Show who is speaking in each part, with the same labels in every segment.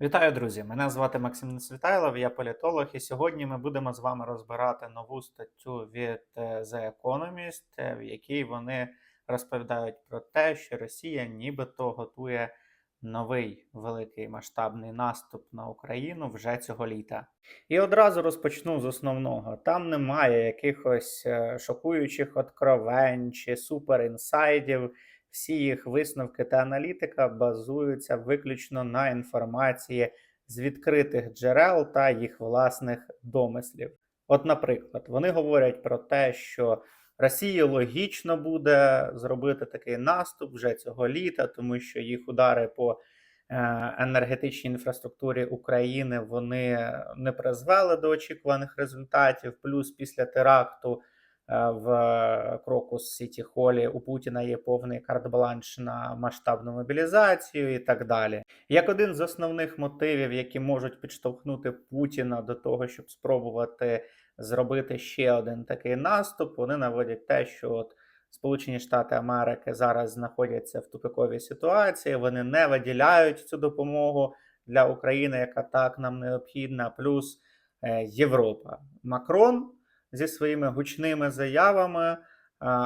Speaker 1: Вітаю, друзі! Мене звати Максим Несвітайлов, я політолог, і сьогодні ми будемо з вами розбирати нову статтю від е, The Economist, е, в якій вони розповідають про те, що Росія нібито готує новий великий масштабний наступ на Україну вже цього літа. І одразу розпочну з основного: там немає якихось е, шокуючих откровень чи суперінсайдів. Всі їх висновки та аналітика базуються виключно на інформації з відкритих джерел та їх власних домислів. От, наприклад, вони говорять про те, що Росії логічно буде зробити такий наступ вже цього літа, тому що їх удари по е, енергетичній інфраструктурі України вони не призвели до очікуваних результатів. Плюс після теракту е, в Крокус Сіті Холі у Путіна є повний карт-бланш на масштабну мобілізацію і так далі. Як один з основних мотивів, які можуть підштовхнути Путіна до того, щоб спробувати зробити ще один такий наступ, вони наводять те, що от Сполучені Штати Америки зараз знаходяться в тупиковій ситуації, вони не виділяють цю допомогу для України, яка так нам необхідна, плюс е, Європа. Макрон зі своїми гучними заявами,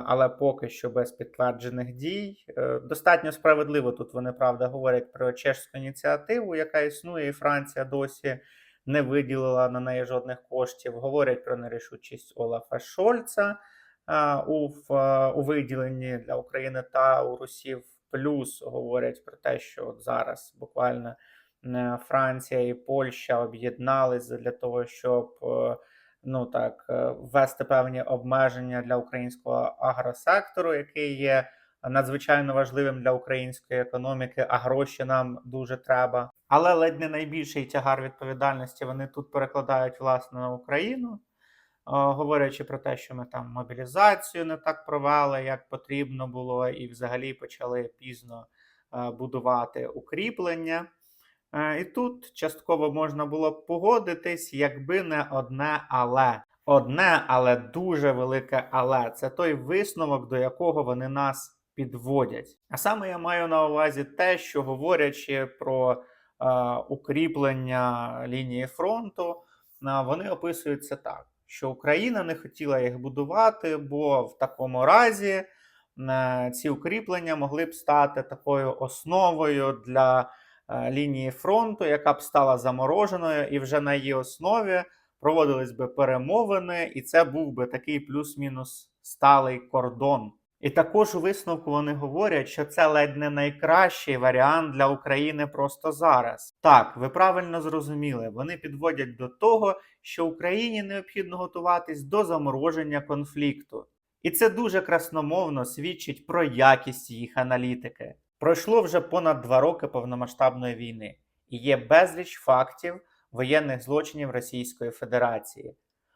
Speaker 1: але поки що без підтверджених дій. Е, достатньо справедливо тут вони правда говорять про чешську ініціативу, яка існує, і Франція досі не виділила на неї жодних коштів. Говорять про нерішучість Олафа Шольца у, у виділенні для України та у Русів. Плюс говорять про те, що от зараз буквально е, Франція і Польща об'єдналися для того, щоб е, ну так ввести певні обмеження для українського агросектору, який є надзвичайно важливим для української економіки, а гроші нам дуже треба. Але ледь не найбільший тягар відповідальності вони тут перекладають власне на Україну, говорячи про те, що ми там мобілізацію не так провели, як потрібно було, і взагалі почали пізно будувати укріплення. Е, і тут частково можна було б погодитись, якби не одне але. Одне, але дуже велике але це той висновок, до якого вони нас підводять. А саме я маю на увазі те, що говорячи про е, укріплення лінії фронту, е, вони описують це так, що Україна не хотіла їх будувати, бо в такому разі е, ці укріплення могли б стати такою основою для лінії фронту, яка б стала замороженою, і вже на її основі проводились би перемовини, і це був би такий плюс-мінус сталий кордон. І також у висновку вони говорять, що це ледь не найкращий варіант для України просто зараз. Так, ви правильно зрозуміли, вони підводять до того, що Україні необхідно готуватись до замороження конфлікту. І це дуже красномовно свідчить про якість їх аналітики. Пройшло вже понад два роки повномасштабної війни, і є безліч фактів воєнних злочинів Російської Федерації.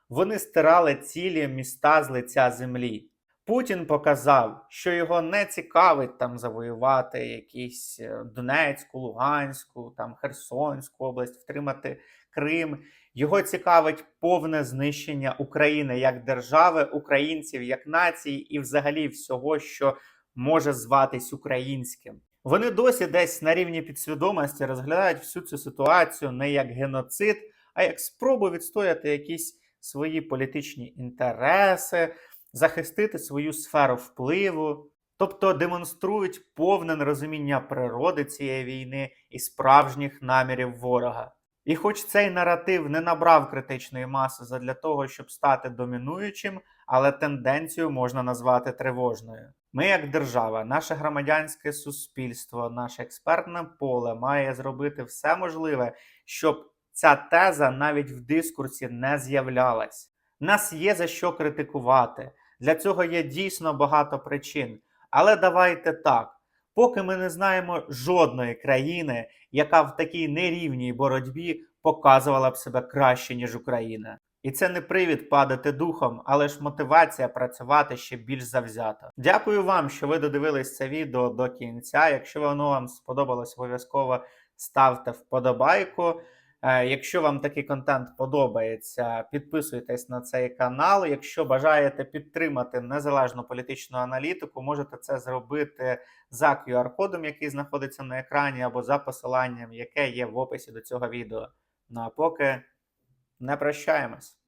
Speaker 1: Вони стирали цілі міста з лиця землі. Путін показав, що його не цікавить там завоювати якісь е, Донецьку, Луганську, там Херсонську область, втримати Крим. Його цікавить повне знищення України як держави, українців як нації і, взагалі, всього, що може зватись українським. Вони досі десь на рівні підсвідомості розглядають всю цю ситуацію не як геноцид, а як спробу відстояти якісь свої політичні інтереси захистити свою сферу впливу, тобто демонструють повне нерозуміння природи цієї війни і справжніх намірів ворога. І хоч цей наратив не набрав критичної маси задля того, щоб стати домінуючим, але тенденцію можна назвати тривожною. Ми, як держава, наше громадянське суспільство, наше експертне поле має зробити все можливе, щоб ця теза навіть в дискурсі не з'являлась. Нас є за що критикувати. Для цього є дійсно багато причин. Але давайте так. Поки ми не знаємо жодної країни, яка в такій нерівній боротьбі показувала б себе краще, ніж Україна. І це не привід падати духом, але ж мотивація працювати ще більш завзято. Дякую вам, що ви додивились це відео до кінця. Якщо воно вам сподобалось, обов'язково ставте вподобайку. Е, Якщо вам такий контент подобається, підписуйтесь на цей канал. Якщо бажаєте підтримати незалежну політичну аналітику, можете це зробити за QR-кодом, який знаходиться на екрані, або за посиланням, яке є в описі до цього відео. Ну а поки не прощаємось.